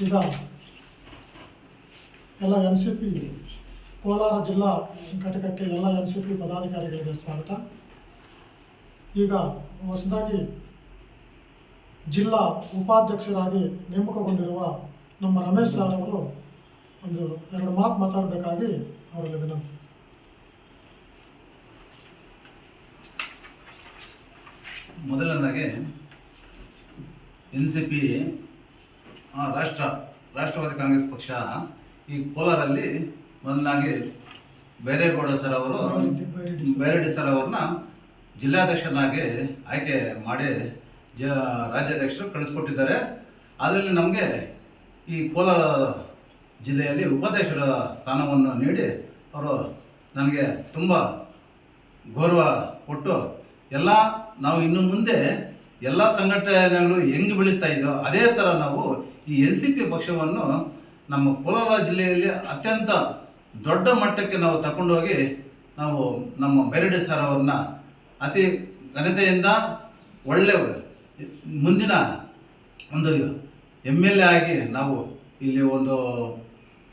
ಈಗ ಎಲ್ಲ N C P Kolar ಜಿಲ್ಲಾ ಘಟಕಕ್ಕೆ ಎಲ್ಲ ಎನ್ ಸಿ ಪಿ ಪದಾಧಿಕಾರಿಗಳಿಗೆ ಸ್ವಾಗತ. ಈಗ ಹೊಸದಾಗಿ ಜಿಲ್ಲಾ ಉಪಾಧ್ಯಕ್ಷರಾಗಿ ನೇಮಕಗೊಂಡಿರುವ ನಮ್ಮ ರಮೇಶ್ ಸರ್ ಅವರು ಒಂದು ಎರಡು ಮಾತು ಮಾತಾಡಬೇಕಾಗಿ ಅವರಲ್ಲಿ ವಿನಂತಿಸ್ತೀನಿ ಮೊದಲನೇದಾಗಿ ಎನ್ ಸಿ ಪಿ ರಾಷ್ಟ್ರ, ರಾಷ್ಟ್ರವಾದಿ ಕಾಂಗ್ರೆಸ್ ಪಕ್ಷ ಈ ಕೋಲಾರಲ್ಲಿ ಮೊದಲಾಗಿ ಬೈರೇಗೌಡ ಸರ್ ಅವರು, ಬೈರೆಡ್ಡಿ- ಸರ್ ಅವ್ರನ್ನ ಜಿಲ್ಲಾಧ್ಯಕ್ಷರನ್ನಾಗಿ ಆಯ್ಕೆ ಮಾಡಿ ಜ, ರಾಜ್ಯಾಧ್ಯಕ್ಷರು ಕಳಿಸ್ಕೊಟ್ಟಿದ್ದಾರೆ. ಅದರಲ್ಲಿ ನಮಗೆ ಈ ಕೋಲಾರ ಜಿಲ್ಲೆಯಲ್ಲಿ ಉಪಾಧ್ಯಕ್ಷರ ಸ್ಥಾನವನ್ನು ನೀಡಿ ಅವರು ನನಗೆ ತುಂಬ ಗೌರವ ಕೊಟ್ಟು ಎಲ್ಲ ನಾವು ಇನ್ನು ಮುಂದೆ ಎಲ್ಲ ಸಂಘಟನೆಗಳು ಹೆಂಗೆ ಬೆಳೀತಾ ಇದೆಯೋ ಅದೇ ಥರ ನಾವು ಈ ಎನ್ ಸಿ ಪಿ ಪಕ್ಷವನ್ನು ನಮ್ಮ ಕೋಲಾರ ಜಿಲ್ಲೆಯಲ್ಲಿ ಅತ್ಯಂತ ದೊಡ್ಡ ಮಟ್ಟಕ್ಕೆ ನಾವು ತಗೊಂಡೋಗಿ ನಾವು ನಮ್ಮ ಬೈರಡಿ ಸರ್ ಅತಿ ಘನತೆಯಿಂದ ಒಳ್ಳೆ ಮುಂದಿನ ಒಂದು ಎಂ ಎಲ್ ಎ ಆಗಿ ನಾವು ಇಲ್ಲಿ ಒಂದು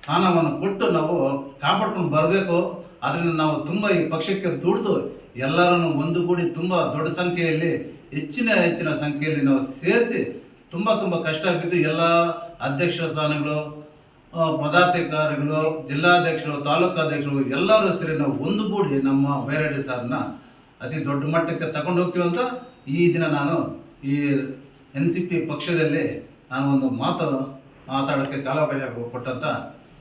ಸ್ಥಾನವನ್ನು ಕೊಟ್ಟು ನಾವು ಕಾಪಾಡ್ಕೊಂಡು ಬರಬೇಕು. ಅದರಿಂದ ನಾವು ತುಂಬ ಈ ಪಕ್ಷಕ್ಕೆ ದುಡಿದು ಎಲ್ಲರನ್ನು ಒಂದುಗೂಡಿ ತುಂಬ ದೊಡ್ಡ ಸಂಖ್ಯೆಯಲ್ಲಿ ಹೆಚ್ಚಿನ ಹೆಚ್ಚಿನ ಸಂಖ್ಯೆಯಲ್ಲಿ ನಾವು ಸೇರಿಸಿ ತುಂಬ ತುಂಬ ಕಷ್ಟ ಆಗಿದ್ದು ಎಲ್ಲ ಅಧ್ಯಕ್ಷ ಸ್ಥಾನಗಳು ಪದಾಧಿಕಾರಿಗಳು, ಜಿಲ್ಲಾಧ್ಯಕ್ಷರು, ತಾಲೂಕಾಧ್ಯಕ್ಷರು ಎಲ್ಲರೂ ಸೇರಿ ನಾವು ಒಂದುಗೂಡಿ ನಮ್ಮ ವೈರಡಿ ಸಾರನ್ನ ಅತಿ ದೊಡ್ಡ ಮಟ್ಟಕ್ಕೆ ತಗೊಂಡು ಹೋಗ್ತೀವಿ ಅಂತ ಈ ದಿನ ನಾನು ಈ ಎನ್ ಸಿ ಪಿ ಪಕ್ಷದಲ್ಲಿ ನಾನು ಒಂದು ಮಾತು ಮಾತಾಡೋಕ್ಕೆ ಕಾಲಾವಕಾಶ ಕೊಟ್ಟಂತ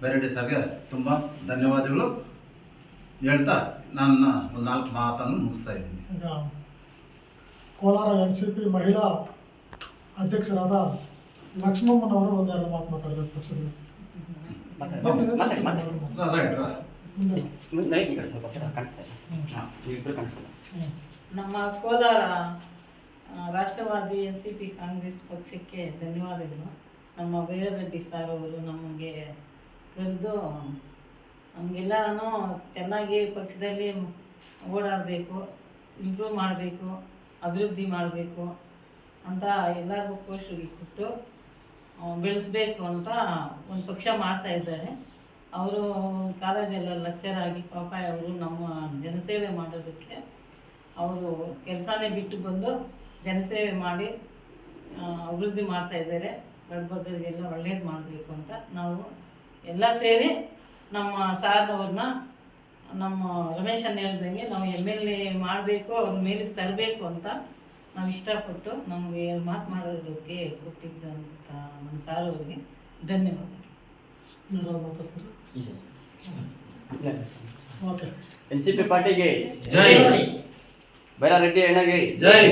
ಬೇರೆಡೆ ಸರ್ಗೆ ತುಂಬ ಧನ್ಯವಾದಗಳು. ಹೇಳ್ತಾ ನನ್ನ ಒಂದು ನಾಲ್ಕು ಮಾತನ್ನು ಮುಗಿಸ್ತಾ ಇದ್ದೀನಿ. ಕೋಲಾರ ಎನ್ ಸಿ ಪಿ ಮಹಿಳಾ ಅಧ್ಯಕ್ಷರಾದ ಲಕ್ಷ್ಮಮ್ಮನವರು ಒಂದೆರಡು ಮಾತು ಮಾತಾಡಬೇಕು ಪಕ್ಷದ. ನಮ್ಮ ಕೋಲಾರ ರಾಷ್ಟ್ರವಾದಿ ಎನ್ ಸಿ ಪಿ ಕಾಂಗ್ರೆಸ್ ಪಕ್ಷಕ್ಕೆ ಧನ್ಯವಾದಗಳು. ನಮ್ಮ ಬೈರರೆಡ್ಡಿ ಸರ್ ಅವರು ನಮಗೆ ಕರೆದು ನಮಗೆಲ್ಲನೂ ಚೆನ್ನಾಗಿ ಪಕ್ಷದಲ್ಲಿ ಓಡಾಡಬೇಕು ಇಂಪ್ರೂವ್ ಮಾಡಬೇಕು ಅಭಿವೃದ್ಧಿ ಮಾಡಬೇಕು. ಅಂತ ಎಲ್ಲರಿಗೂ ಕೋಶಗಳು ಕೊಟ್ಟು ಬೆಳೆಸಬೇಕು ಅಂತ ಒಂದು ಪಕ್ಷ ಮಾಡ್ತಾ ಇದ್ದಾರೆ. ಅವರು ಕಾಲೇಜಲ್ಲಿ ಲೆಕ್ಚರ್ ಆಗಿ ಪಾಪ ಅವರು ನಮ್ಮ ಜನಸೇವೆ ಮಾಡೋದಕ್ಕೆ ಅವರು ಕೆಲಸನೇ ಬಿಟ್ಟು ಬಂದು ಜನಸೇವೆ ಮಾಡಿ ಅಭಿವೃದ್ಧಿ ಮಾಡ್ತಾ ಇದ್ದಾರೆ. ಬಡಬಗ್ಗರಿಗೆಲ್ಲ ಒಳ್ಳೇದು ಮಾಡಬೇಕು ಅಂತ ನಾವು ಎಲ್ಲ ಸೇರಿ ನಮ್ಮ ಸಾರ್ನವ್ರನ್ನ, ನಮ್ಮ ರಮೇಶ್ ಹೇಳ್ದಂಗೆ ನಾವು ಎಂ ಎಲ್ ಎ ಮಾಡಬೇಕು, ಅವ್ರ ಮೇಲೆ ತರಬೇಕು ಅಂತ ನಾವು ಇಷ್ಟಪಟ್ಟು ನಮಗೆ ಮಾತು ಮಾಡೋದಕ್ಕೆ ಕೊಟ್ಟಿದ್ದಂಥ ನಮ್ಮ ಸಾರ್ ಅವರಿಗೆ ಧನ್ಯವಾದಗಳು ಎನ್ ಸಿ ಪಿ ಪಾರ್ಟಿಗೆ ಜೈ. ಬೈರಾರೆಡ್ಡಿ ಅಣ್ಣಗೆ ಜೈ.